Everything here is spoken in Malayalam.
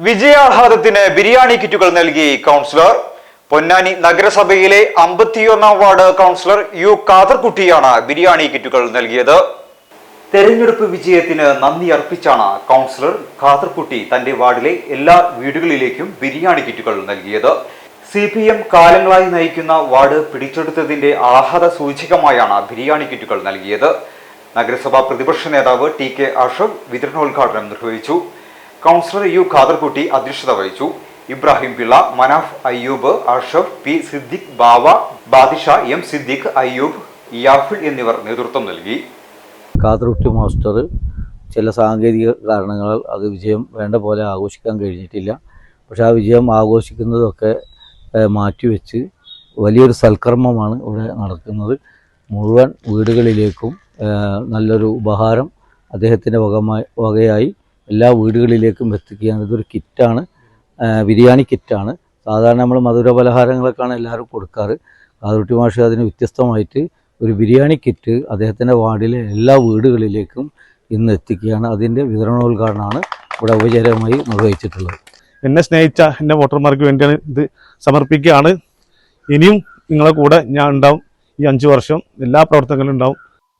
വിജയാഹ്ലാദത്തിന് ബിരിയാണി കിറ്റുകൾ നൽകി കൗൺസിലർ. പൊന്നാനി നഗരസഭയിലെ അമ്പത്തിയൊന്നാം വാർഡ് കൗൺസിലർ യു കാതർകുട്ടിയാണ് ബിരിയാണി കിറ്റുകൾ നൽകിയത്. തെരഞ്ഞെടുപ്പ് വിജയത്തിന് നന്ദി അർപ്പിച്ചാണ് കൗൺസിലർ ഖാദർകുട്ടി തന്റെ വാർഡിലെ എല്ലാ വീടുകളിലേക്കും ബിരിയാണി കിറ്റുകൾ നൽകിയത്. സി പി എം കാലങ്ങളായി നയിക്കുന്ന വാർഡ് പിടിച്ചെടുത്തതിന്റെ ആഹ്ലാദ സൂചികമായാണ് ബിരിയാണി കിറ്റുകൾ നൽകിയത്. നഗരസഭാ പ്രതിപക്ഷ നേതാവ് ടി കെ അഷഫ് വിതരണോദ്ഘാടനം നിർവഹിച്ചു. കൗൺസിലർ യു ഖാദർകുട്ടി അധ്യക്ഷത വഹിച്ചു. ഇബ്രാഹിം പിള്ള മനാഫ് അയ്യൂബ് അഷഫ് പി സിദ്ദിഖ് ബാവ ബാദിഷ എം സിദ്ദിഖ് അയ്യൂബ് യാഫിൾ എന്നിവർ നേതൃത്വം നൽകി. ഖാദർകുട്ടി മാസ്റ്റർ ചില സാങ്കേതിക കാരണങ്ങളാൽ അത് വിജയം വേണ്ട പോലെ ആഘോഷിക്കാൻ കഴിഞ്ഞിട്ടില്ല. പക്ഷേ ആ വിജയം ആഘോഷിക്കുന്നതൊക്കെ മാറ്റിവെച്ച് വലിയൊരു സൽക്കർമ്മമാണ് ഇവിടെ നടക്കുന്നത്. മുഴുവൻ വീടുകളിലേക്കും നല്ലൊരു ഉപഹാരം അദ്ദേഹത്തിന്റെ വകമായി വകയായി എല്ലാ വീടുകളിലേക്കും എത്തിക്കുകയാണ് ഇതൊരു കിറ്റാണ്. ബിരിയാണി കിറ്റാണ്. സാധാരണ നമ്മൾ മധുര പലഹാരങ്ങളൊക്കെയാണ് എല്ലാവരും കൊടുക്കാറ്. കാതുട്ടി മാഷ് അതിന് വ്യത്യസ്തമായിട്ട് ഒരു ബിരിയാണി കിറ്റ് അദ്ദേഹത്തിന്റെ വാർഡിലെ എല്ലാ വീടുകളിലേക്കും ഇന്ന് എത്തിക്കുകയാണ്. അതിന്റെ വിതരണോദ്ഘാടനമാണ് ഇവിടെ ഔപചാരികമായി നിർവഹിച്ചിട്ടുള്ളത്. എന്നെ സ്നേഹിച്ച എന്റെ വോട്ടർമാർക്ക് വേണ്ടിയാണ് ഇത് സമർപ്പിക്കുകയാണ്. ഇനിയും നിങ്ങളെ കൂടെ ഞാൻ ഉണ്ടാവും. ഈ അഞ്ച് വർഷം എല്ലാ പ്രവർത്തനങ്ങളും ഉണ്ടാവും.